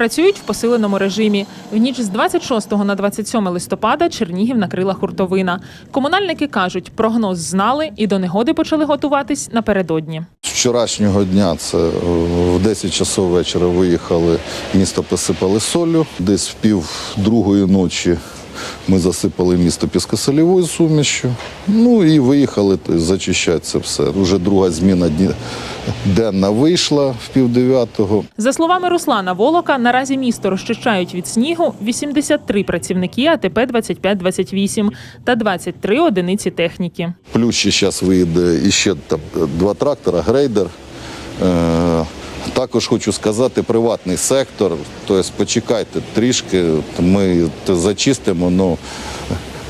Працюють в посиленому режимі. В ніч з 26 на 27 листопада Чернігів накрила хуртовина. Комунальники кажуть, прогноз знали і до негоди почали готуватись напередодні. З вчорашнього дня це е, в 10 часов вечора виїхали, місто посипали солью. Десь в пів другої ночі ми засипали місто піскосолівою сумішю. Ну і виїхали то зачищати це все. Уже друга зміна денна вийшла в пів дев'ятого. За словами Руслана Волока, наразі місто розчищають від снігу 83 працівники АТП 2528 та 23 одиниці техніки. Плюс ще зараз вийде іще там, два трактора, грейдер. Е, також хочу сказати, приватний сектор. Тобто почекайте трішки, ми зачистимо. Ну,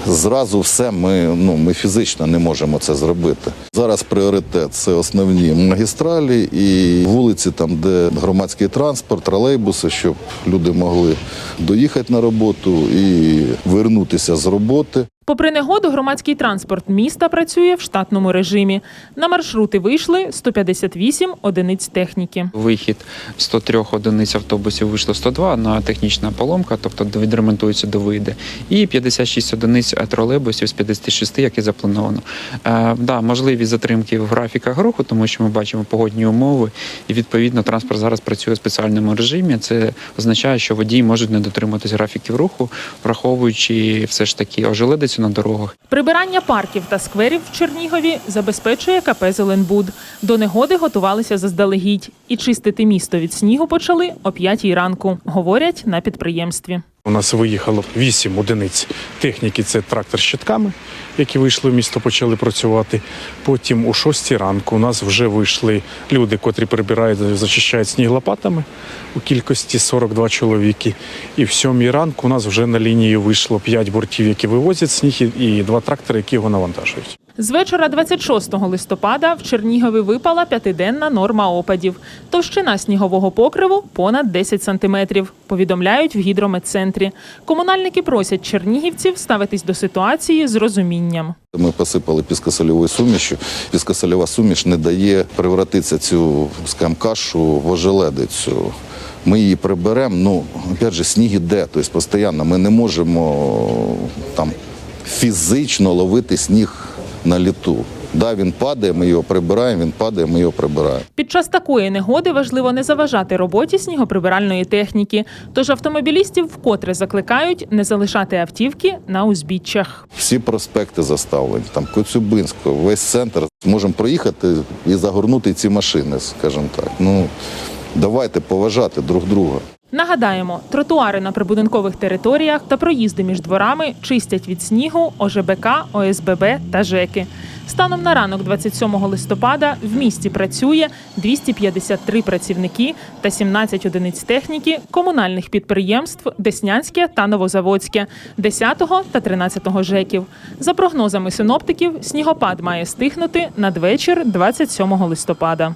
Зразу все ми, ну, ми фізично не можемо це зробити. Зараз пріоритет це основні магістралі і вулиці, там, де громадський транспорт, тролейбуси, щоб люди могли доїхати на роботу і вернутися з роботи. Попри негоду, громадський транспорт міста працює в штатному режимі. На маршрути вийшли 158 одиниць техніки. Вихід 103 одиниць автобусів вийшло 102 на технічна поломка, тобто відремонтується до вийде, і 56 одиниць тролейбусів з 56, як і заплановано. Е, да, можливі затримки в графіках руху, тому що ми бачимо погодні умови, і відповідно транспорт зараз працює в спеціальному режимі. Це означає, що водії можуть не дотримуватись графіків руху, враховуючи все ж таки ожеледицю на дорогах. Прибирання парків та скверів в Чернігові забезпечує КП Зеленбуд. До негоди готувалися заздалегідь і чистити місто від снігу почали о 5 ранку, говорять на підприємстві. У нас виїхало 8 одиниць техніки. Це трактор з щитками, які вийшли в місто, почали працювати. Потім о 6 ранку у нас вже вийшли люди, котрі прибирають, зачищають сніг лопатами у кількості 42 чоловіки. І в 7 ранку у нас вже на лінію вийшло 5 бортів, які вивозять сніг, і два трактори, які його навантажують. З вечора 26 листопада в Чернігові випала п'ятиденна норма опадів. Товщина снігового покриву понад 10 сантиметрів, повідомляють в гідрометцентрі. Комунальники просять чернігівців ставитись до ситуації з розумінням. Ми посипали піскосольовою сумішю. Піскосольова суміш не дає превратитися цю скажімо, кашу в ожеледицю. Ми її приберемо. Ну, опять же, сніг іде, тобто постійно. Ми не можемо там фізично ловити сніг на літу. Да, він падає, ми його прибираємо, він падає, ми його прибираємо. Під час такої негоди важливо не заважати роботі снігоприбиральної техніки. Тож автомобілістів вкотре закликають не залишати автівки на узбіччях. Всі проспекти заставлені, там Коцюбинського, весь центр. Можемо проїхати і загорнути ці машини, скажімо так. Ну, давайте поважати друг друга. Нагадаємо, тротуари на прибудинкових територіях та проїзди між дворами чистять від снігу ОЖБК, ОСББ та ЖЕКи. Станом на ранок 27 листопада в місті працює 253 працівники та 17 одиниць техніки комунальних підприємств Деснянське та Новозаводське, 10 та 13 ЖЕКів. За прогнозами синоптиків, снігопад має стихнути надвечір 27 листопада.